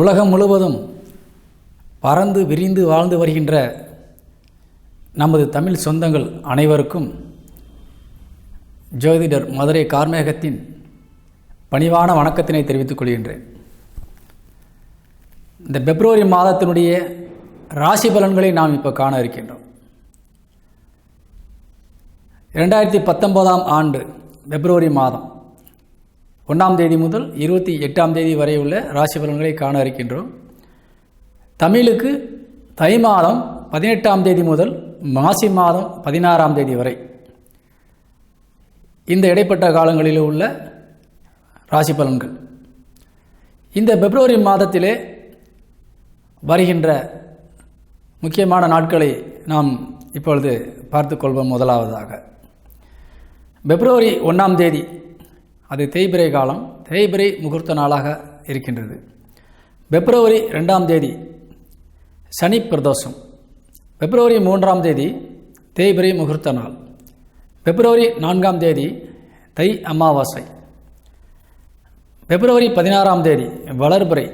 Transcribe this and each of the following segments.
உலகம் முழுவதும் பறந்து விரிந்து வாழ்ந்து வருகின்ற நமது தமிழ் சொந்தங்கள் அனைவருக்கும் ஜோதிடர் மதுரை கார்மேகத்தின் பணிவான வணக்கத்தினை தெரிவித்துக் கொள்கின்றேன். இந்த பிப்ரவரி மாதத்தினுடைய ராசி பலன்களை நாம் இப்போ காண இருக்கின்றோம். இரண்டாயிரத்தி பத்தொன்பதாம் ஆண்டு பிப்ரவரி மாதம். ஒன்றாம் தேதி முதல் இருபத்தி எட்டாம் தேதி வரை உள்ள ராசி பலன்களை காண இருக்கின்றோம். தமிழுக்கு தை மாதம் பதினெட்டாம் தேதி முதல் மாசி மாதம் பதினாறாம் தேதி வரை. இந்த இடைப்பட்ட காலங்களில் உள்ள ராசி பலன்கள். இந்த பிப்ரவரி மாதத்திலே வருகின்ற முக்கியமான நாட்களை நாம் இப்பொழுது பார்த்துக்கொள்வோம் முதலாவதாக. பிப்ரவரி ஒன்றாம் தேதி அது தேய்பிரை காலம் தேய்பிரை முகூர்த்த நாளாக இருக்கின்றது. பிப்ரவரி ரெண்டாம் தேதி சனி பிரதோஷம். பிப்ரவரி மூன்றாம் தேதி தேய்பிரை முகூர்த்த நாள். பிப்ரவரி நான்காம் தேதி தை அமாவாசை. பிப்ரவரி பதினாறாம் தேதி வளர்பிறை.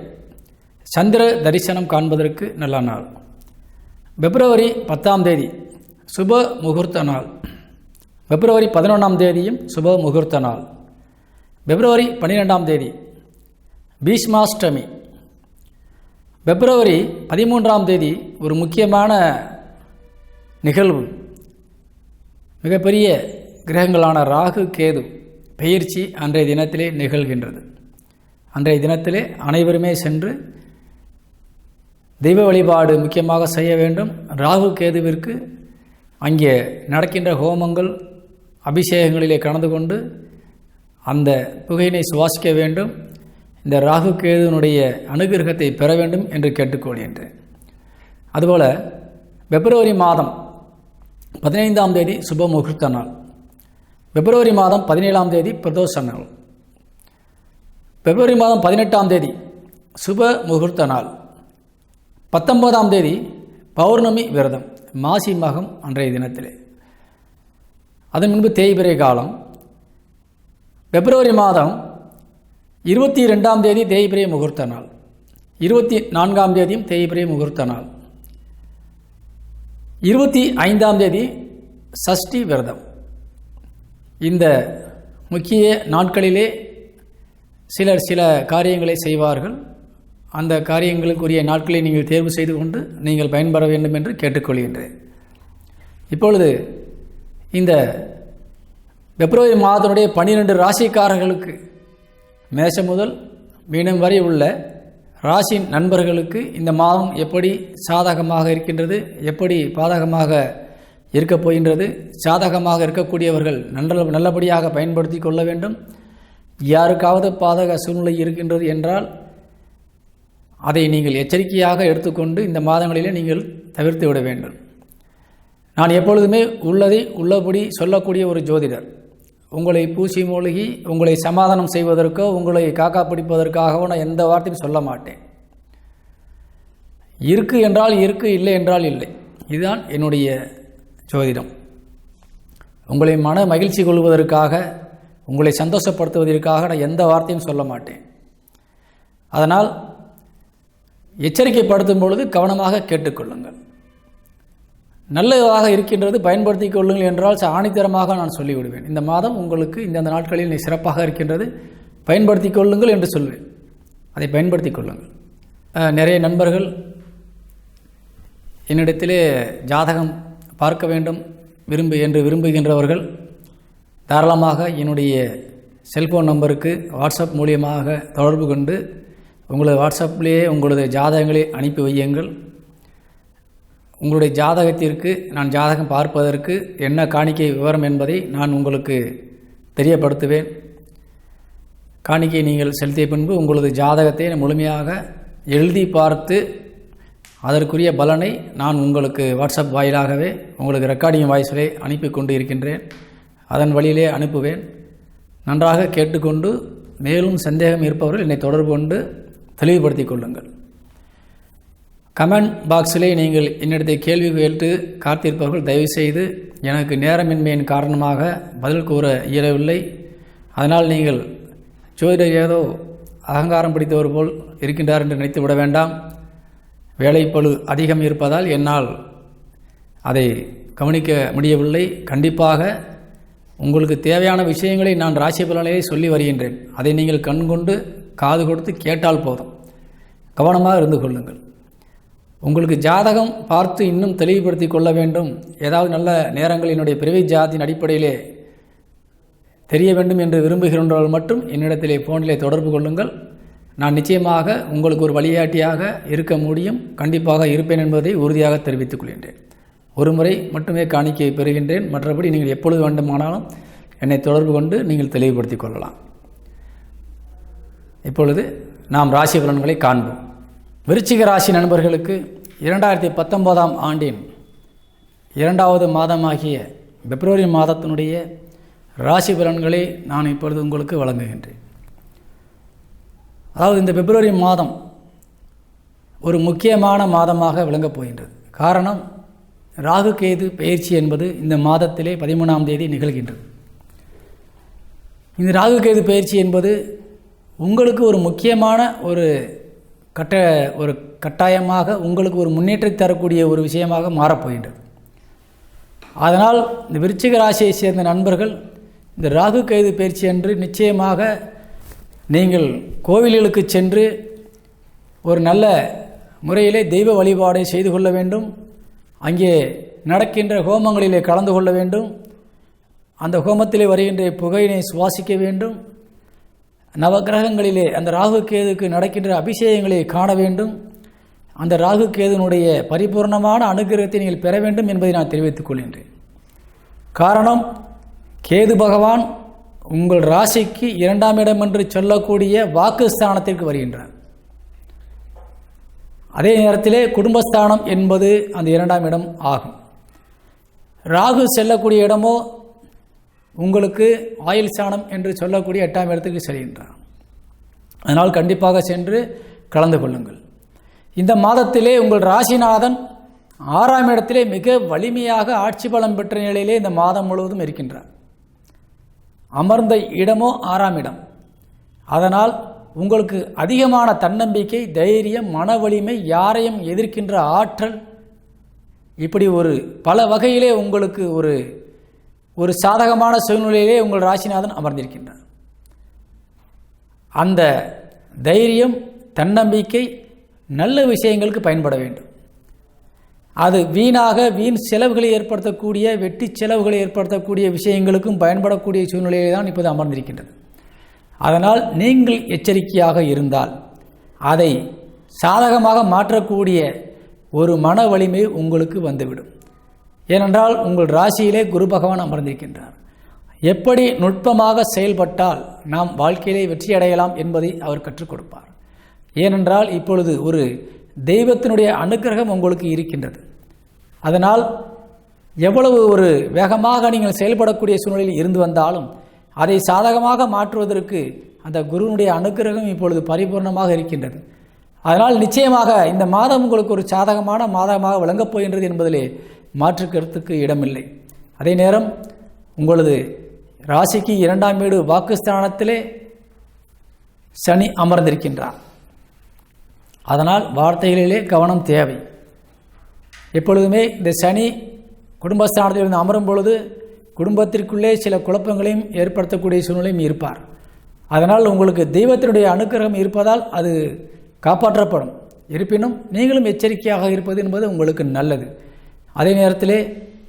சந்திர தரிசனம் காண்பதற்கு நல்ல நாள். பிப்ரவரி பத்தாம் தேதி சுப முகூர்த்த நாள். பிப்ரவரி பதினொன்றாம் தேதியும் சுப முகூர்த்த நாள். பிப்ரவரி பன்னிரெண்டாம் தேதி பீஷ்மாஷ்டமி. பிப்ரவரி பதிமூன்றாம் தேதி ஒரு முக்கியமான நிகழ்வு. மிகப்பெரிய கிரகங்களான ராகு கேது பெயர்ச்சி அன்றைய தினத்திலே நிகழ்கின்றது. அன்றைய தினத்திலே அனைவருமே சென்று தெய்வ வழிபாடு முக்கியமாக செய்ய வேண்டும். ராகு கேதுவிற்கு அங்கே நடக்கின்ற ஹோமங்கள் அபிஷேகங்களிலே கலந்து கொண்டு அந்த புகையினை சுவாசிக்க வேண்டும். இந்த ராகு கேதுனுடைய அனுகிரகத்தை பெற வேண்டும் என்று கேட்டுக்கொள்கின்றேன் அதுபோல் பிப்ரவரி மாதம் பதினைந்தாம் தேதி சுப முகூர்த்த நாள். பிப்ரவரி மாதம் பதினேழாம் தேதி பிரதோஷ நாள். பிப்ரவரி மாதம் பதினெட்டாம் தேதி சுப முகூர்த்த நாள். பத்தொன்பதாம் தேதி பௌர்ணமி விரதம் மாசி மகம் அன்றைய தினத்திலே. அதன் முன்பு தேய்பிரை காலம் பிப்ரவரி மாதம் இருபத்தி ரெண்டாம் தேதி தேய்பிரை முகூர்த்த நாள். இருபத்தி நான்காம் தேதியும் தேய்பிரை முகூர்த்த நாள். இருபத்தி ஐந்தாம் தேதி சஷ்டி விரதம். இந்த முக்கிய நாட்களிலே சிலர் சில காரியங்களை செய்வார்கள். அந்த காரியங்களுக்குரிய நாட்களை நீங்கள் தேர்வு செய்து கொண்டு நீங்கள் பயன்பெற வேண்டும் என்று கேட்டுக்கொள்கின்றேன். இப்பொழுது இந்த பிப்ரவரி மாதத்தினுடைய பன்னிரெண்டு ராசிக்காரர்களுக்கு மேஷம் முதல் மீனம் வரை உள்ள ராசி நண்பர்களுக்கு இந்த மாதம் எப்படி சாதகமாக இருக்கின்றது எப்படி பாதகமாக இருக்கப் போகின்றது சாதகமாக இருக்கக்கூடியவர்கள் நல்ல நல்லபடியாக பயன்படுத்தி கொள்ள வேண்டும். யாருக்காவது பாதக சூழ்நிலை இருக்கின்றது என்றால் அதை நீங்கள் எச்சரிக்கையாக எடுத்துக்கொண்டு இந்த மாதங்களிலே நீங்கள் தவிர்த்து விட வேண்டும். நான் எப்பொழுதுமே உள்ளதை உள்ளபடி சொல்லக்கூடிய ஒரு ஜோதிடர். உங்களை பூசி மூழ்கி உங்களை சமாதானம் செய்வதற்கோ உங்களை காக்கா பிடிப்பதற்காகவோ நான் எந்த வார்த்தையும் சொல்ல மாட்டேன். இருக்கு என்றால் இருக்கு இல்லை என்றால் இல்லை. இதுதான் என்னுடைய ஜோதிடம். உங்களை மன மகிழ்ச்சி கொள்வதற்காக உங்களை சந்தோஷப்படுத்துவதற்காக நான் எந்த வார்த்தையும் சொல்ல மாட்டேன். அதனால் எச்சரிக்கைப்படுத்தும் பொழுது கவனமாக கேட்டுக்கொள்ளுங்கள். நல்லதாக இருக்கின்றது பயன்படுத்தி கொள்ளுங்கள் என்றால் ஆணித்தரமாக நான் சொல்லிவிடுவேன். இந்த மாதம் உங்களுக்கு இந்தந்த நாட்களில் சிறப்பாக இருக்கின்றது பயன்படுத்தி கொள்ளுங்கள் என்று சொல்வேன். அதை பயன்படுத்தி கொள்ளுங்கள். நிறைய நண்பர்கள் என்னிடத்திலே ஜாதகம் பார்க்க வேண்டும் விரும்பு என்று விரும்புகின்றவர்கள் தாராளமாக என்னுடைய செல்ஃபோன் நம்பருக்கு வாட்ஸ்அப் மூலியமாக தொடர்பு கொண்டு உங்களது வாட்ஸ்அப்லேயே உங்களது ஜாதகங்களை அனுப்பி வையுங்கள். உங்களுடைய ஜாதகத்திற்கு நான் ஜாதகம் பார்ப்பதற்கு என்ன காணிக்கை விவரம் என்பதை நான் உங்களுக்கு தெரியப்படுத்துவேன். காணிக்கை நீங்கள் செலுத்திய பின்பு உங்களது ஜாதகத்தை முழுமையாக எழுதி பார்த்து அதற்குரிய பலனை நான் உங்களுக்கு வாட்ஸ்அப் வாயிலாகவே உங்களுக்கு ரெக்கார்டிங் வாய்ஸிலே அனுப்பி கொண்டு இருக்கின்றேன். அதன் வழியிலே அனுப்புவேன். நன்றாக கேட்டுக்கொண்டு மேலும் சந்தேகம் இருப்பவர்கள் என்னை தொடர்பு கொண்டு தெளிவுபடுத்திக் கொள்ளுங்கள். கமெண்ட் பாக்ஸிலே நீங்கள் என்னிடத்தை கேள்வி கேட்டு காத்திருப்பவர்கள் தயவுசெய்து எனக்கு நேரமின்மையின் காரணமாக பதில் கூற இயலவில்லை. அதனால் நீங்கள் ஜோதிடர் ஏதோ அகங்காரம் பிடித்தவர் போல் இருக்கின்றார் என்று நினைத்து விட வேண்டாம். வேலைப்பழு அதிகம் இருப்பதால் என்னால் அதை கவனிக்க முடியவில்லை. கண்டிப்பாக உங்களுக்கு தேவையான விஷயங்களை நான் ராசி பலனையே சொல்லி வருகின்றேன். அதை நீங்கள் கண் கொண்டு காது கொடுத்து கேட்டால் போதும். கவனமாக இருந்து கொள்ளுங்கள். உங்களுக்கு ஜாதகம் பார்த்து இன்னும் தெளிவுபடுத்தி கொள்ள வேண்டும். ஏதாவது நல்ல நேரங்கள் என்னுடைய பிறவி ஜாதியின் அடிப்படையிலே தெரிய வேண்டும் என்று விரும்புகின்றவர்கள் மட்டும் என்னிடத்திலே ஃபோனிலே தொடர்பு கொள்ளுங்கள். நான் நிச்சயமாக உங்களுக்கு ஒரு வழிகாட்டியாக இருக்க முடியும். கண்டிப்பாக இருப்பேன் என்பதை உறுதியாக தெரிவித்துக் கொள்கின்றேன். ஒரு முறை மட்டுமே காணிக்கை பெறுகின்றேன். மற்றபடி நீங்கள் எப்பொழுது வேண்டுமானாலும் என்னை தொடர்பு கொண்டு நீங்கள் தெளிவுபடுத்திக் கொள்ளலாம். இப்பொழுது நாம் ராசி பலன்களை காண்போம். விருச்சிக ராசி நண்பர்களுக்கு இரண்டாயிரத்தி பத்தொன்பதாம் ஆண்டின் இரண்டாவது மாதமாகிய பிப்ரவரி மாதத்தினுடைய ராசி பலன்களை நான் இப்பொழுது உங்களுக்கு வழங்குகின்றேன். அதாவது இந்த பிப்ரவரி மாதம் ஒரு முக்கியமான மாதமாக விளங்கப் போகின்றது. காரணம் ராகு கேது பயிற்சி என்பது இந்த மாதத்திலே பதிமூணாம் தேதி நிகழ்கின்றது. இந்த ராகு கேது பயிற்சி என்பது உங்களுக்கு ஒரு முக்கியமான ஒரு கட்ட ஒரு கட்டாயமாக உங்களுக்கு ஒரு முன்னேற்றத்தை தரக்கூடிய ஒரு விஷயமாக மாறப்போகின்றது. அதனால் இந்த விருச்சிக ராசியை சேர்ந்த நண்பர்கள் இந்த ராகு கைது பயிற்சி என்று நிச்சயமாக நீங்கள் கோவில்களுக்கு சென்று ஒரு நல்ல முறையிலே தெய்வ வழிபாடை செய்து கொள்ள வேண்டும். அங்கே நடக்கின்ற ஹோமங்களிலே கலந்து கொள்ள வேண்டும். அந்த ஹோமத்திலே வருகின்ற புகையினை சுவாசிக்க வேண்டும். நவகிரகங்களிலே அந்த ராகு கேதுக்கு நடக்கின்ற அபிஷேகங்களை காண வேண்டும். அந்த ராகு கேதுனுடைய பரிபூர்ணமான அனுகிரகத்தை நீங்கள் பெற வேண்டும் என்பதை நான் தெரிவித்துக் கொள்கின்றேன். காரணம் கேது பகவான் உங்கள் ராசிக்கு இரண்டாம் இடம் என்று சொல்லக்கூடிய வாக்குஸ்தானத்திற்கு வருகின்றார். அதே நேரத்திலே குடும்பஸ்தானம் என்பது அந்த இரண்டாம் இடம் ஆகும். ராகு செல்லக்கூடிய இடமோ உங்களுக்கு ஆயுள் சாணம் என்று சொல்லக்கூடிய எட்டாம் இடத்துக்கு செல்கின்றார். அதனால் கண்டிப்பாக சென்று கலந்து கொள்ளுங்கள். இந்த மாதத்திலே உங்கள் ராசிநாதன் ஆறாம் இடத்திலே மிக வலிமையாக ஆட்சி பலம் பெற்ற நிலையிலே இந்த மாதம் முழுவதும் இருக்கின்றார். அமர்ந்த இடமோ ஆறாம் இடம். அதனால் உங்களுக்கு அதிகமான தன்னம்பிக்கை தைரியம் மன வலிமை யாரையும் எதிர்க்கின்ற ஆற்றல் இப்படி ஒரு பல வகையிலே உங்களுக்கு ஒரு ஒரு சாதகமான சூழ்நிலையிலே உங்கள் ராசிநாதன் அமர்ந்திருக்கின்றார். அந்த தைரியம் தன்னம்பிக்கை நல்ல விஷயங்களுக்கு பயன்பட வேண்டும். அது வீணாக வீண் செலவுகளை ஏற்படுத்தக்கூடிய வெட்டி செலவுகளை ஏற்படுத்தக்கூடிய விஷயங்களுக்கும் பயன்படக்கூடிய சூழ்நிலையிலே தான் இப்போது அமர்ந்திருக்கின்றது. அதனால் நீங்கள் எச்சரிக்கையாக இருந்தால் அதை சாதகமாக மாற்றக்கூடிய ஒரு மன வலிமை உங்களுக்கு வந்துவிடும். ஏனென்றால் உங்கள் ராசியிலே குரு பகவான் அமர்ந்திருக்கின்றார். எப்படி நுட்பமாக செயல்பட்டால் நாம் வாழ்க்கையிலே வெற்றி அடையலாம் என்பதை அவர் கற்றுக் கொடுப்பார். ஏனென்றால் இப்பொழுது ஒரு தெய்வத்தினுடைய அனுக்கிரகம் உங்களுக்கு இருக்கின்றது. அதனால் எவ்வளவு ஒரு வேகமாக நீங்கள் செயல்படக்கூடிய சூழ்நிலையில் இருந்து வந்தாலும் அதை சாதகமாக மாற்றுவதற்கு அந்த குருவினுடைய அனுக்கிரகம் இப்பொழுது பரிபூர்ணமாக இருக்கின்றது. அதனால் நிச்சயமாக இந்த மாதம் உங்களுக்கு ஒரு சாதகமான மாதமாக விளங்கப் போகின்றது என்பதிலே மாற்று கருத்துக்கு இடமில்லை. அதே நேரம் உங்களது ராசிக்கு இரண்டாம் வீடு வாக்குஸ்தானத்திலே சனி அமர்ந்திருக்கின்றார். அதனால் வார்த்தைகளிலே கவனம் தேவை. எப்பொழுதுமே இந்த சனி குடும்பஸ்தானத்தில் இருந்து அமரும் பொழுது குடும்பத்திற்குள்ளே சில குழப்பங்களையும் ஏற்படுத்தக்கூடிய சூழ்நிலையும் இருப்பார். அதனால் உங்களுக்கு தெய்வத்தினுடைய அனுக்கிரகம் இருப்பதால் அது காப்பாற்றப்படும். இருப்பினும் நீங்களும் எச்சரிக்கையாக இருப்பது என்பது உங்களுக்கு நல்லது. அதே நேரத்திலே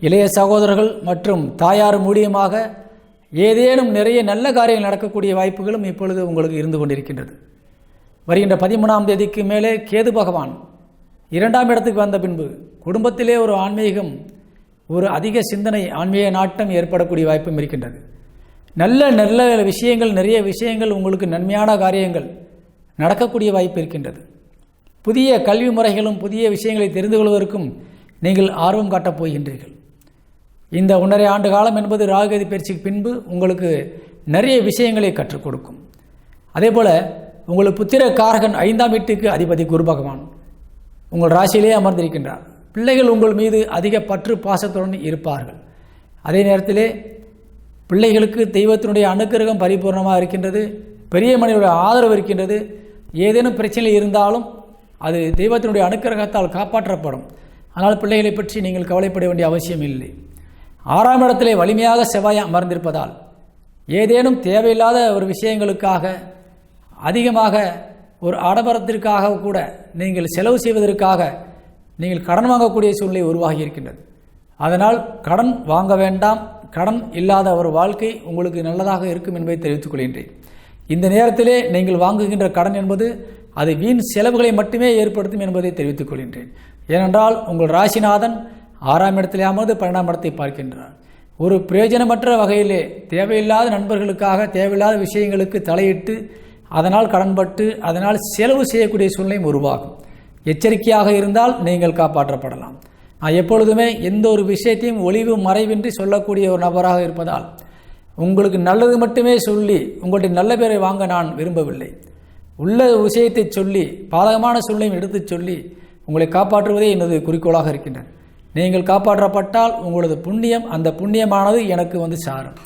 இளைய சகோதரர்கள் மற்றும் தாயார் மூலியமாக ஏதேனும் நிறைய நல்ல காரியங்கள் நடக்கக்கூடிய வாய்ப்புகளும் இப்பொழுது உங்களுக்கு இருந்து கொண்டிருக்கின்றது. வருகின்ற பதிமூணாம் தேதிக்கு மேலே கேது பகவான் இரண்டாம் இடத்துக்கு வந்த பின்பு குடும்பத்திலே ஒரு ஆன்மீகம் ஒரு அதிக சிந்தனை ஆன்மீக நாட்டம் ஏற்படக்கூடிய வாய்ப்பும் இருக்கின்றது. நல்ல நல்ல விஷயங்கள் நிறைய விஷயங்கள் உங்களுக்கு நன்மையான காரியங்கள் நடக்கக்கூடிய வாய்ப்பு இருக்கின்றது. புதிய கல்வி முறைகளும் புதிய விஷயங்களை தெரிந்து கொள்வதற்கும் நீங்கள் ஆர்வம் காட்டப் போகின்றீர்கள். இந்த ஒன்றரை ஆண்டு காலம் என்பது ராகுகதி பயிற்சிக்கு பின்பு உங்களுக்கு நிறைய விஷயங்களை கற்றுக் கொடுக்கும். அதே போல் உங்களுக்கு புத்திர காரகன் ஐந்தாம் வீட்டுக்கு அதிபதி குரு பகவான் உங்கள் ராசியிலே அமர்ந்திருக்கின்றார். பிள்ளைகள் உங்கள் மீது அதிக பற்று பாசத்துடன் இருப்பார்கள். அதே நேரத்திலே பிள்ளைகளுக்கு தெய்வத்தினுடைய அனுக்கிரகம் பரிபூர்ணமாக இருக்கின்றது பெரிய மனிதனுடைய ஆதரவு இருக்கின்றது. ஏதேனும் பிரச்சனை இருந்தாலும் அது தெய்வத்தினுடைய அனுக்கிரகத்தால் காப்பாற்றப்படும். ஆனால் பிள்ளைகளை பற்றி நீங்கள் கவலைப்பட வேண்டிய அவசியம் இல்லை. ஆறாம் இடத்திலே வலிமையாக செவ்வாய் அமர்ந்திருப்பதால் ஏதேனும் தேவையில்லாத ஒரு விஷயங்களுக்காக அதிகமாக ஒரு ஆடம்பரத்திற்காக கூட நீங்கள் செலவு செய்வதற்காக நீங்கள் கடன் வாங்கக்கூடிய சூழ்நிலை உருவாகி இருக்கின்றது. அதனால் கடன் வாங்க வேண்டாம் கடன் இல்லாத ஒரு வாழ்க்கை உங்களுக்கு நல்லதாக இருக்கும் என்பதை தெரிவித்துக் கொள்கின்றேன். இந்த நேரத்திலே நீங்கள் வாங்குகின்ற கடன் என்பது அது வீண் செலவுகளை மட்டுமே ஏற்படுத்தும் என்பதை தெரிவித்துக் கொள்கின்றேன். ஏனென்றால் உங்கள் ராசிநாதன் ஆறாம் இடத்திலே அமர்ந்து பன்னெண்டாம் இடத்தை பார்க்கின்றார். ஒரு பிரயோஜனமற்ற வகையிலே தேவையில்லாத நண்பர்களுக்காக தேவையில்லாத விஷயங்களுக்கு தலையிட்டு அதனால் கடன்பட்டு அதனால் செலவு செய்யக்கூடிய சூழ்நிலையும் உருவாகும். எச்சரிக்கையாக இருந்தால் நீங்கள் காப்பாற்றப்படலாம். நான் எப்பொழுதுமே எந்த ஒரு விஷயத்தையும் ஒளிவு மறைவின்றி சொல்லக்கூடிய ஒரு நபராக இருப்பதால் உங்களுக்கு நல்லது மட்டுமே சொல்லி உங்களுடைய நல்ல பேரை வாங்க நான் விரும்பவில்லை. உள்ள விஷயத்தை சொல்லி பாதகமான சூழ்நிலையும் எடுத்துச் சொல்லி உங்களை காப்பாற்றுவதே எனது குறிக்கோளாக இருக்கின்றது நீங்கள் காப்பாற்றப்பட்டால் உங்களது புண்ணியம் அந்த புண்ணியமானது எனக்கு வந்து சாரும்.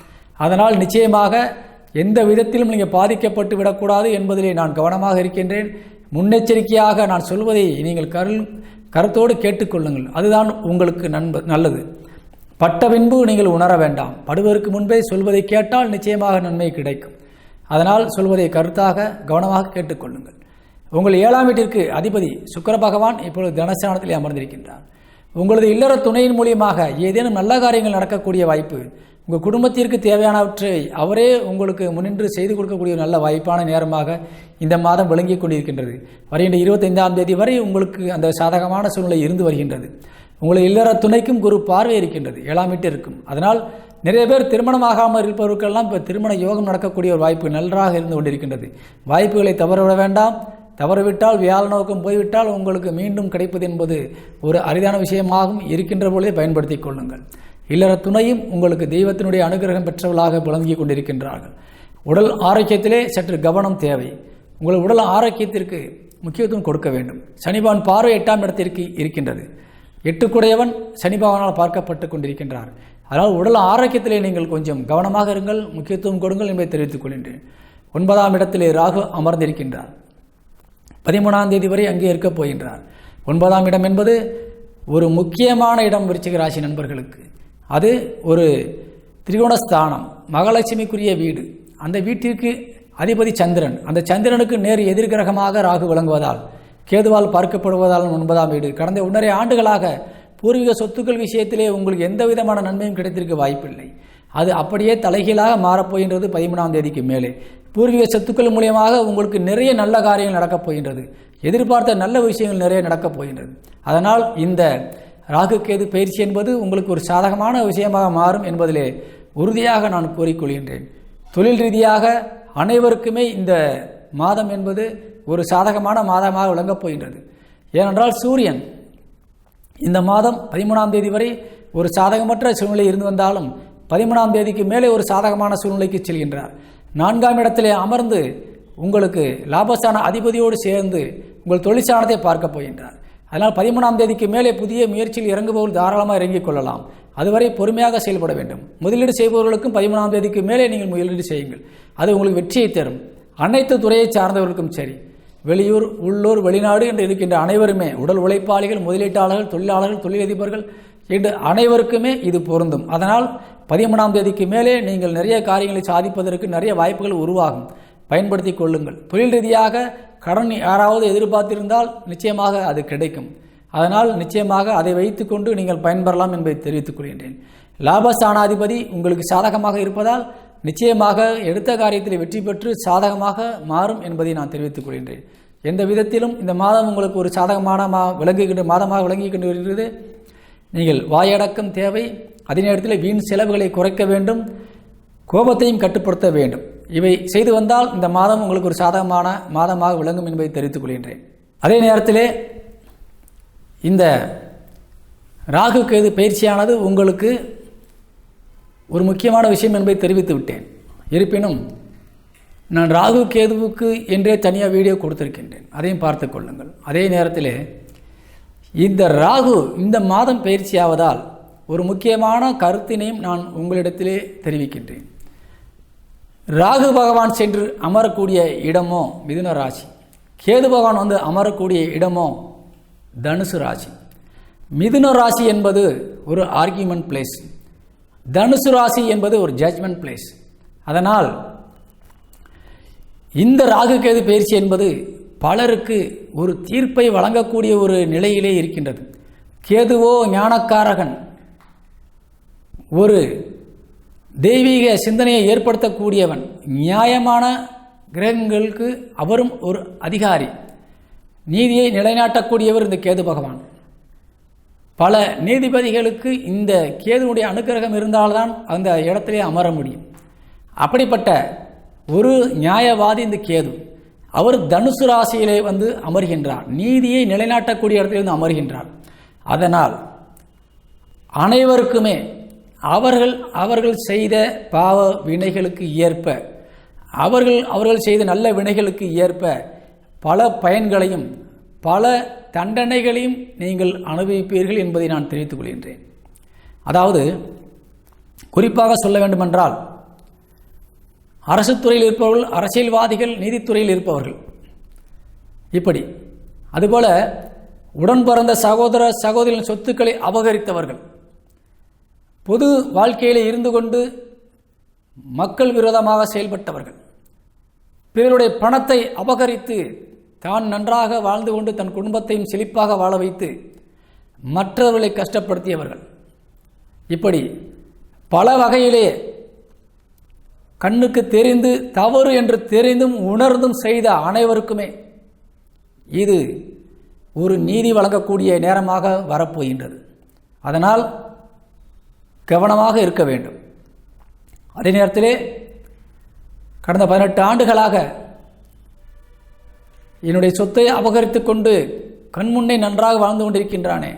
அதனால் நிச்சயமாக எந்த விதத்திலும் நீங்கள் பாதிக்கப்பட்டு விடக்கூடாது என்பதிலே நான் கவனமாக இருக்கின்றேன். முன்னெச்சரிக்கையாக நான் சொல்வதை நீங்கள் கரு கருத்தோடு கேட்டுக்கொள்ளுங்கள். அதுதான் உங்களுக்கு நண்ப நல்லது. பட்ட பின்பு நீங்கள் உணர வேண்டாம். படுவதற்கு முன்பே சொல்வதை கேட்டால் நிச்சயமாக நன்மை கிடைக்கும். அதனால் சொல்வதை கருத்தாக கவனமாக கேட்டுக்கொள்ளுங்கள். உங்கள் ஏழாம் வீட்டிற்கு அதிபதி சுக்கர பகவான் இப்பொழுது தனஸ்தானத்தில் அமர்ந்திருக்கின்றார். உங்களது இல்லற துணையின் மூலியமாக ஏதேனும் நல்ல காரியங்கள் நடக்கக்கூடிய வாய்ப்பு உங்கள் குடும்பத்திற்கு தேவையானவற்றை அவரே உங்களுக்கு முன்னின்று செய்து கொடுக்கக்கூடிய நல்ல வாய்ப்பான நேரமாக இந்த மாதம் விளங்கி கொண்டிருக்கின்றது. வருகின்ற இருபத்தைந்தாம் தேதி வரை உங்களுக்கு அந்த சாதகமான சூழ்நிலை இருந்து வருகின்றது. உங்களை இல்லற துணைக்கும் குரு பார்வை இருக்கின்றது ஏழாம் வீட்டு இருக்கும் அதனால் நிறைய பேர் திருமணமாகாமல் இருப்பவர்களுக்கெல்லாம் இப்போ திருமண யோகம் நடக்கக்கூடிய ஒரு வாய்ப்பு நன்றாக இருந்து கொண்டிருக்கின்றது. வாய்ப்புகளை தவறவிட வேண்டாம். தவறுவிட்டால் வியாழ நோக்கம் போய்விட்டால் உங்களுக்கு மீண்டும் கிடைப்பது என்பது ஒரு அரிதான விஷயமாகவும் இருக்கின்ற பொழுதே பயன்படுத்திக் கொள்ளுங்கள். இல்லற துணையும் உங்களுக்கு தெய்வத்தினுடைய அனுகிரகம் பெற்றவர்களாக விளங்கி கொண்டிருக்கின்றார்கள். உடல் ஆரோக்கியத்திலே சற்று கவனம் தேவை. உங்கள் உடல் ஆரோக்கியத்திற்கு முக்கியத்துவம் கொடுக்க வேண்டும். சனிபான் பார்வை எட்டாம் இடத்திற்கு இருக்கின்றது. எட்டுக்குடையவன் சனிபவனால் பார்க்கப்பட்டு கொண்டிருக்கின்றார். அதனால் உடல் ஆரோக்கியத்திலே நீங்கள் கொஞ்சம் கவனமாக இருங்கள் முக்கியத்துவம் கொடுங்கள் என்பதை தெரிவித்துக் கொள்கின்றேன். ஒன்பதாம் இடத்திலே ராகு அமர்ந்திருக்கின்றார். பதிமூணாம் தேதி வரை அங்கே இருக்கப் போகின்றார். ஒன்பதாம் இடம் என்பது ஒரு முக்கியமான இடம் விருச்சிக ராசி நண்பர்களுக்கு. அது ஒரு திரிகோணஸ்தானம் மகாலட்சுமிக்குரிய வீடு. அந்த வீட்டிற்கு அதிபதி சந்திரன். அந்த சந்திரனுக்கு நேர் எதிர்கிரகமாக ராகு விளங்குவதால் கேதுவால் பார்க்கப்படுவதால் ஒன்பதாம் வீடு. கடந்த ஒன்றரை ஆண்டுகளாக பூர்வீக சொத்துக்கள் விஷயத்திலே உங்களுக்கு எந்த விதமான நன்மையும் கிடைத்திருக்க வாய்ப்பில்லை. அது அப்படியே தலைகீழாக மாறப்போகின்றது பதிமூணாம் தேதிக்கு மேலே. பூர்வீக சொத்துக்கள் மூலியமாக உங்களுக்கு நிறைய நல்ல காரியங்கள் நடக்கப் போகின்றது. எதிர்பார்த்த நல்ல விஷயங்கள் நிறைய நடக்கப் போகின்றது. அதனால் இந்த ராகு கேது பயிற்சி என்பது உங்களுக்கு ஒரு சாதகமான விஷயமாக மாறும் என்பதிலே உறுதியாக நான் கூறிக்கொள்கின்றேன். தொழில் ரீதியாக அனைவருக்குமே இந்த மாதம் என்பது ஒரு சாதகமான மாதமாக விளங்கப் போகின்றது. ஏனென்றால் சூரியன் இந்த மாதம் பதிமூணாம் தேதி வரை ஒரு சாதகமற்ற சூழ்நிலை இருந்து வந்தாலும் பதிமூணாம் தேதிக்கு மேலே ஒரு சாதகமான சூழ்நிலைக்கு செல்கின்றார். நான்காம் இடத்திலே அமர்ந்து உங்களுக்கு லாபஸ்தான அதிபதியோடு சேர்ந்து உங்கள் தொழிற்சானத்தை பார்க்க போகின்றார். அதனால் பதிமூணாம் தேதிக்கு மேலே புதிய முயற்சியில் இறங்குபவர்கள் தாராளமாக இறங்கிக் கொள்ளலாம். அதுவரை பொறுமையாக செயல்பட வேண்டும். முதலீடு செய்பவர்களுக்கும் பதிமூணாம் தேதிக்கு மேலே நீங்கள் முதலீடு செய்யுங்கள். அது உங்களுக்கு வெற்றியை தரும். அனைத்து துறையை சார்ந்தவர்களுக்கும் சரி. வெளியூர் உள்ளூர் வெளிநாடு என்று இருக்கின்ற அனைவருமே உடல் உழைப்பாளிகள் முதலீட்டாளர்கள் தொழிலாளர்கள் தொழிலதிபர்கள் என்று அனைவருக்குமே இது பொருந்தும். அதனால் பதிமூணாம் தேதிக்கு மேலே நீங்கள் நிறைய காரியங்களை சாதிப்பதற்கு நிறைய வாய்ப்புகள் உருவாகும். பயன்படுத்தி கொள்ளுங்கள். தொழில் ரீதியாக கடன் யாராவது எதிர்பார்த்திருந்தால் நிச்சயமாக அது கிடைக்கும். அதனால் நிச்சயமாக அதை வைத்துக்கொண்டு நீங்கள் பயன்பெறலாம் என்பதை தெரிவித்துக் கொள்கின்றேன். லாபஸ்தானாதிபதி உங்களுக்கு சாதகமாக இருப்பதால் நிச்சயமாக எடுத்த காரியத்தில் வெற்றி பெற்று சாதகமாக மாறும் என்பதை நான் தெரிவித்துக் கொள்கின்றேன். எந்த விதத்திலும் இந்த மாதம் உங்களுக்கு ஒரு சாதகமான மா விளங்குகின்ற மாதமாக விளங்கி கொண்டு வருகிறது. நீங்கள் வாயடக்கம் தேவை. அதே நேரத்தில் வீண் செலவுகளை குறைக்க வேண்டும் கோபத்தையும் கட்டுப்படுத்த வேண்டும். இவை செய்து வந்தால் இந்த மாதம் உங்களுக்கு ஒரு சாதகமான மாதமாக விளங்கும் என்பதை தெரிவித்துக் கொள்கின்றேன். அதே நேரத்திலே இந்த ராகு கேது பயிற்சியானது உங்களுக்கு ஒரு முக்கியமான விஷயம் என்பதை தெரிவித்து விட்டேன். இருப்பினும் நான் ராகு கேதுவுக்கு என்றே தனியாக வீடியோ கொடுத்திருக்கின்றேன். அதையும் பார்த்து கொள்ளுங்கள். அதே நேரத்தில் இந்த ராகு இந்த மாதம் பயிற்சியாவதால் ஒரு முக்கியமான கருத்தினையும் நான் உங்களிடத்திலே தெரிவிக்கின்றேன். ராகு பகவான் சென்று அமரக்கூடிய இடமோ மிதுன ராசி. கேது பகவான் வந்து அமரக்கூடிய இடமோ தனுசு ராசி. மிதுன ராசி என்பது ஒரு ஆர்கியூமெண்ட் பிளேஸ் தனுசு ராசி என்பது ஒரு ஜட்ஜ்மெண்ட் பிளேஸ் அதனால் இந்த ராகு கேது பயிற்சி என்பது பலருக்கு ஒரு தீர்ப்பை வழங்கக்கூடிய ஒரு நிலையிலே இருக்கின்றது. கேதுவோ ஞானக்காரகன் ஒரு தெய்வீக சிந்தனையை ஏற்படுத்தக்கூடியவன். நியாயமான கிரகங்களுக்கு அவரும் ஒரு அதிகாரி. நீதியை நிலைநாட்டக்கூடியவர் இந்த கேது பகவான். பல நீதிபதிகளுக்கு இந்த கேதுனுடைய அனுக்கிரகம் இருந்தால்தான் அந்த இடத்திலே அமர முடியும். அப்படிப்பட்ட ஒரு நியாயவாதி இந்த கேது. அவர் தனுசு ராசியிலே வந்து அமர்கின்றார். நீதியை நிலைநாட்டக்கூடிய இடத்திலே வந்து அமர்கின்றார். அதனால் அனைவருக்குமே அவர்கள் அவர்கள் செய்த பாவ வினைகளுக்கு ஏற்ப அவர்கள் அவர்கள் செய்த நல்ல வினைகளுக்கு ஏற்ப பல பயன்களையும் பல தண்டனைகளையும் நீங்கள் அனுபவிப்பீர்கள் என்பதை நான் தெரிவித்துக் கொள்கின்றேன். அதாவது குறிப்பாக சொல்ல வேண்டுமென்றால் அரசு துறையில் இருப்பவர்கள் அரசியல்வாதிகள் நீதித்துறையில் இருப்பவர்கள் இப்படி. அதுபோல உடன் பிறந்த சகோதர சகோதரின் சொத்துக்களை அபகரித்தவர்கள் பொது வாழ்க்கையில் இருந்து கொண்டு மக்கள் விரோதமாக செயல்பட்டவர்கள் பிறருடைய பணத்தை அபகரித்து தான் நன்றாக வாழ்ந்து கொண்டு தன் குடும்பத்தையும் செழிப்பாக வாழ வைத்து மற்றவர்களை கஷ்டப்படுத்தியவர்கள். இப்படி பல வகையிலே கண்ணுக்கு தெரிந்து தவறு என்று தெரிந்தும் உணர்ந்தும் செய்த அனைவருக்குமே இது ஒரு நீதி வழங்கக்கூடிய நேரமாக வரப்போகின்றது. அதனால் கவனமாக இருக்க வேண்டும். அதே நேரத்திலே கடந்த பதினெட்டு ஆண்டுகளாக என்னுடைய சொத்தை அபகரித்து கொண்டு கண்முன்னே நன்றாக வாழ்ந்து கொண்டிருக்கின்றானே.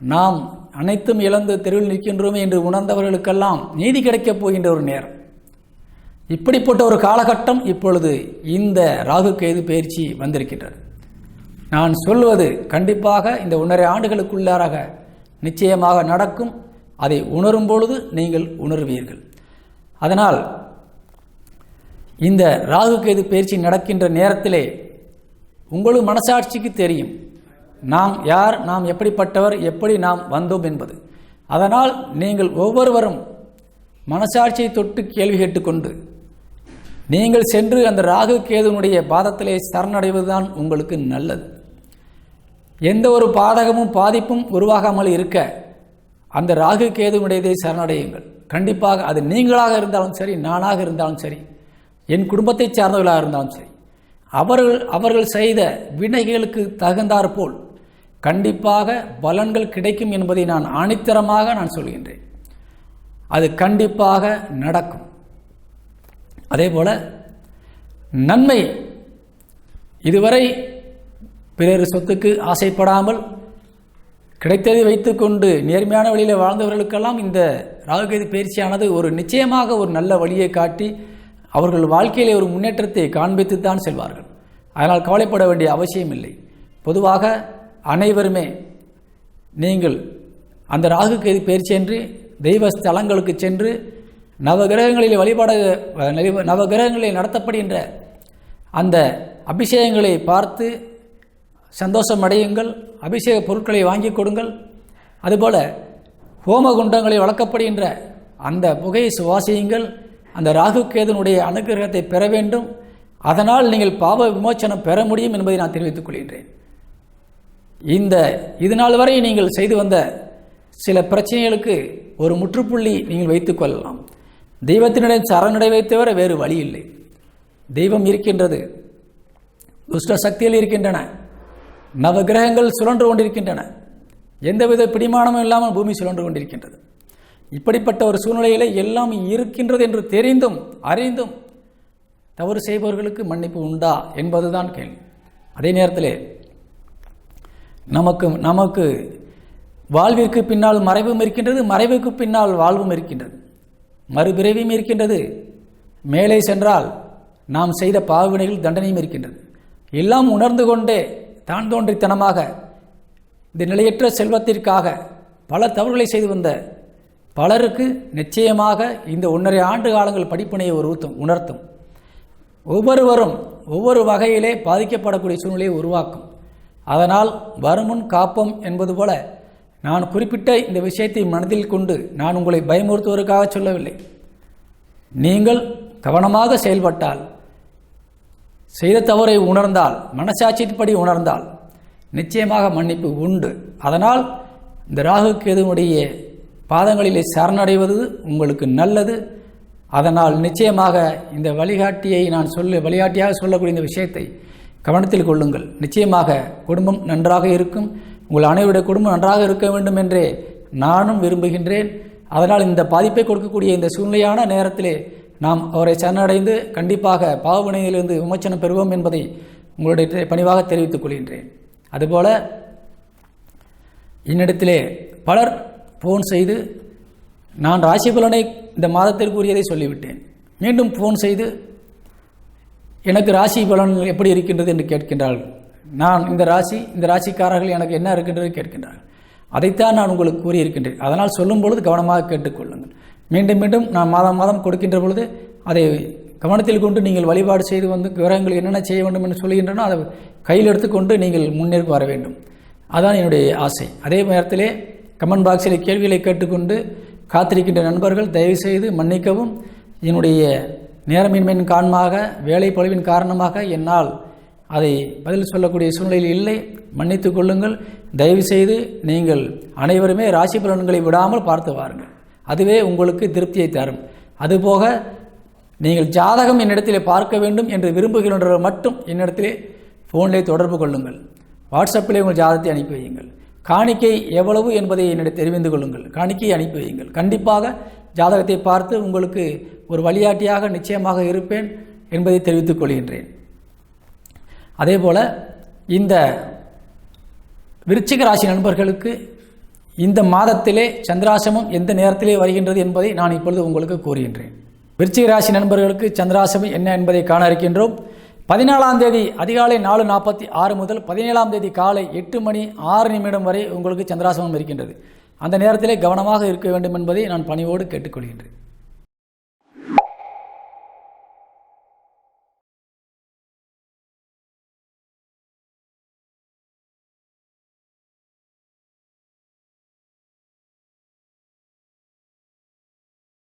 நாம் அனைத்தும் இழந்து தெருவில் நிற்கின்றோமே என்று உணர்ந்தவர்களுக்கெல்லாம் நீதி கிடைக்கப் போகின்ற ஒரு நேரம். இப்படிப்பட்ட ஒரு காலகட்டம் இப்பொழுது இந்த ராகு கேது பயிற்சி வந்திருக்கின்றது. நான் சொல்வது கண்டிப்பாக இந்த ஒன்றரை ஆண்டுகளுக்குள்ளாராக நிச்சயமாக நடக்கும். அதை உணரும் பொழுது நீங்கள் உணர்வீர்கள். அதனால் இந்த ராகு கேது பயிற்சி நடக்கின்ற நேரத்திலே உங்களும் மனசாட்சிக்கு தெரியும். நாம் யார் நாம் எப்படிப்பட்டவர் எப்படி நாம் வந்தோம் என்பது. அதனால் நீங்கள் ஒவ்வொருவரும் மனசாட்சியை தொட்டு கேள்வி கேட்டுக்கொண்டு நீங்கள் சென்று அந்த ராகு கேதுனுடைய பாதத்திலே சரணடைவதுதான் உங்களுக்கு நல்லது. எந்த ஒரு பாதகமும் பாதிப்பும் உருவாகாமல் இருக்க அந்த ராகு கேதுனுடையதை சரணடையுங்கள். கண்டிப்பாக அது நீங்களாக இருந்தாலும் சரி நானாக இருந்தாலும் சரி என் குடும்பத்தை சார்ந்தவர்களாக இருந்தாலும் சரி அவர்கள் அவர்கள் செய்த வினைகளுக்கு தகுந்தாற்போல் கண்டிப்பாக பலன்கள் கிடைக்கும் என்பதை நான் ஆணித்தரமாக நான் சொல்கின்றேன். அது கண்டிப்பாக நடக்கும். அதேபோல் நன்மை. இதுவரை பிறர் சொத்துக்கு ஆசைப்படாமல் கிடைத்ததை வைத்துக்கொண்டு நேர்மையான வழியில் வாழ்ந்தவர்களுக்கெல்லாம் இந்த ராகுகேது பயிற்சியானது ஒரு நிச்சயமாக ஒரு நல்ல வழியை காட்டி அவர்கள் வாழ்க்கையிலே ஒரு முன்னேற்றத்தை காண்பித்து தான் செல்வார்கள். அதனால் கவலைப்பட வேண்டிய அவசியம் இல்லை. பொதுவாக அனைவருமே நீங்கள் அந்த ராகு கேது பயிற்சி சென்று தெய்வ ஸ்தலங்களுக்கு சென்று நவகிரகங்களில் வழிபாட நவகிரகங்களில் நடத்தப்படுகின்ற அந்த அபிஷேகங்களை பார்த்து சந்தோஷம் அடையுங்கள் அபிஷேக பொருட்களை வாங்கி கொடுங்கள். அதுபோல் ஹோமகுண்டங்களை வளர்க்கப்படுகின்ற அந்த புகையை சுவாசியுங்கள். அந்த ராகு கேதனுடைய அனுகிரகத்தை பெற வேண்டும். அதனால் நீங்கள் பாவ விமோச்சனம் பெற முடியும் என்பதை நான் தெரிவித்துக் கொள்கின்றேன். இந்த இது நாள் வரை நீங்கள் செய்து வந்த சில பிரச்சனைகளுக்கு ஒரு முற்றுப்புள்ளி நீங்கள் வைத்துக் கொள்ளலாம். தெய்வத்தினுடைய சரணடைவை தவிர வேறு வழி இல்லை. தெய்வம் இருக்கின்றது துஷ்ட சக்திகள் இருக்கின்றன. நவ கிரகங்கள் சுழன்று கொண்டிருக்கின்றன. எந்தவித பிடிமானமும் இல்லாமல் பூமி சுழன்று கொண்டிருக்கின்றது. இப்படிப்பட்ட ஒரு சூழ்நிலையிலே எல்லாம் இருக்கின்றது என்று தெரிந்தும் அறிந்தும் தவறு செய்பவர்களுக்கு மன்னிப்பு உண்டா என்பதுதான் கேள்வி. அதே நேரத்தில் நமக்கு நமக்கு வாழ்விற்கு பின்னால் மறைவும் இருக்கின்றது மறைவுக்கு பின்னால் வாழ்வும் இருக்கின்றது. மறுபிறவியும் இருக்கின்றது. மேலே சென்றால் நாம் செய்த பாவவினைகள் தண்டனையும் இருக்கின்றது. எல்லாம் உணர்ந்து கொண்டே தான் தோன்றித்தனமாக இந்த நிலையற்ற செல்வத்திற்காக பல தவறுகளை செய்து வந்த பலருக்கு நிச்சயமாக இந்த ஒன்றரை ஆண்டு காலங்கள் படிப்பினையை உருத்தும் உணர்த்தும். ஒவ்வொருவரும் ஒவ்வொரு வகையிலே பாதிக்கப்படக்கூடிய சூழ்நிலையை உருவாக்கும். அதனால் வருமுன் காப்போம் என்பது போல நான் குறிப்பிட்ட இந்த விஷயத்தை மனதில் கொண்டு நான் உங்களை பயமுறுத்துவதற்காக சொல்லவில்லை. நீங்கள் கவனமாக செயல்பட்டால் செய்த தவறை உணர்ந்தால் மனசாட்சிப்படி உணர்ந்தால் நிச்சயமாக மன்னிப்பு உண்டு. அதனால் இந்த ராகு கேதுனுடைய பாதங்களிலே சரணடைவது உங்களுக்கு நல்லது. அதனால் நிச்சயமாக இந்த வழிகாட்டியை நான் சொல்ல வழிகாட்டியாக சொல்லக்கூடிய இந்த விஷயத்தை கவனத்தில் கொள்ளுங்கள். நிச்சயமாக குடும்பம் நன்றாக இருக்கும். உங்கள் அனைவருடைய குடும்பம் நன்றாக இருக்க வேண்டும் என்றே நானும் விரும்புகின்றேன். அதனால் இந்த பாதிப்பை கொடுக்கக்கூடிய இந்த சூழ்நிலையான நேரத்திலே நாம் அவரை சரணடைந்து கண்டிப்பாக பாவவினையிலிருந்து விமோச்சனம் பெறுவோம் என்பதை உங்களுடைய பணிவாக தெரிவித்துக் கொள்கின்றேன். அதுபோல என்னிடத்திலே பலர் ஃபோன் செய்து நான் ராசி பலனை இந்த மாதத்திற்குரியதை சொல்லிவிட்டேன். மீண்டும் ஃபோன் செய்து எனக்கு ராசி பலன் எப்படி இருக்கின்றது என்று கேட்கின்றார்கள். நான் இந்த ராசி இந்த ராசிக்காரர்கள் எனக்கு என்ன இருக்கின்றது கேட்கின்றார்கள். அதைத்தான் நான் உங்களுக்கு கூறியிருக்கின்றேன். அதனால் சொல்லும் பொழுது கவனமாக கேட்டுக்கொள்ளுங்கள் மீண்டும் மீண்டும் நான் மாதம் மாதம் கொடுக்கின்ற பொழுது அதை கவனத்தில் கொண்டு நீங்கள் வழிபாடு செய்து வந்து விவரங்கள் என்னென்ன செய்ய வேண்டும் என்று சொல்கின்றனோ அதை கையில் எடுத்துக்கொண்டு நீங்கள் முன்னேறி வர வேண்டும். அதான் என்னுடைய ஆசை. அதே நேரத்திலே கமெண்ட் பாக்ஸில் கேள்விகளை கேட்டுக்கொண்டு காத்திருக்கின்ற நண்பர்கள் தயவுசெய்து மன்னிக்கவும். என்னுடைய நேரமின்மையின் காரணமாக வேலை பழுவின் காரணமாக என்னால் அதை பதில் சொல்லக்கூடிய சூழ்நிலையில் இல்லை. மன்னித்து கொள்ளுங்கள். தயவுசெய்து நீங்கள் அனைவருமே ராசி பலன்களை விடாமல் பார்த்து வாருங்கள். அதுவே உங்களுக்கு திருப்தியை தரும். அதுபோக நீங்கள் ஜாதகம் என்னிடத்திலே பார்க்க வேண்டும் என்று விரும்புகின்றவர் மட்டும் என்னிடத்திலே ஃபோனிலே தொடர்பு கொள்ளுங்கள். வாட்ஸ்அப்பிலே உங்கள் ஜாதகத்தை அனுப்பி வையுங்கள். காணிக்கை எவ்வளவு என்பதை என்னிடம் தெரிவித்து கொள்ளுங்கள். காணிக்கையை அனுப்பி வையுங்கள். கண்டிப்பாக ஜாதகத்தை பார்த்து உங்களுக்கு ஒரு வழிகாட்டியாக நிச்சயமாக இருப்பேன் என்பதை தெரிவித்துக் கொள்கின்றேன். அதேபோல் இந்த விருச்சிக ராசி நண்பர்களுக்கு இந்த மாதத்திலே சந்திராசமம் எந்த நேரத்திலே வருகின்றது என்பதை நான் இப்பொழுது உங்களுக்கு கூறுகின்றேன். விருச்சிக ராசி நண்பர்களுக்கு சந்திராசமம் என்ன என்பதை காண இருக்கின்றோம். பதினாலாம் தேதி அதிகாலை நாலு நாற்பத்தி ஆறு முதல் பதினேழாம் தேதி காலை எட்டு மணி ஆறு நிமிடம் வரை உங்களுக்கு சந்திராசமம் இருக்கின்றது. அந்த நேரத்திலே கவனமாக இருக்க வேண்டும் என்பதை நான் பணிவோடு கேட்டுக்கொள்கின்றேன்.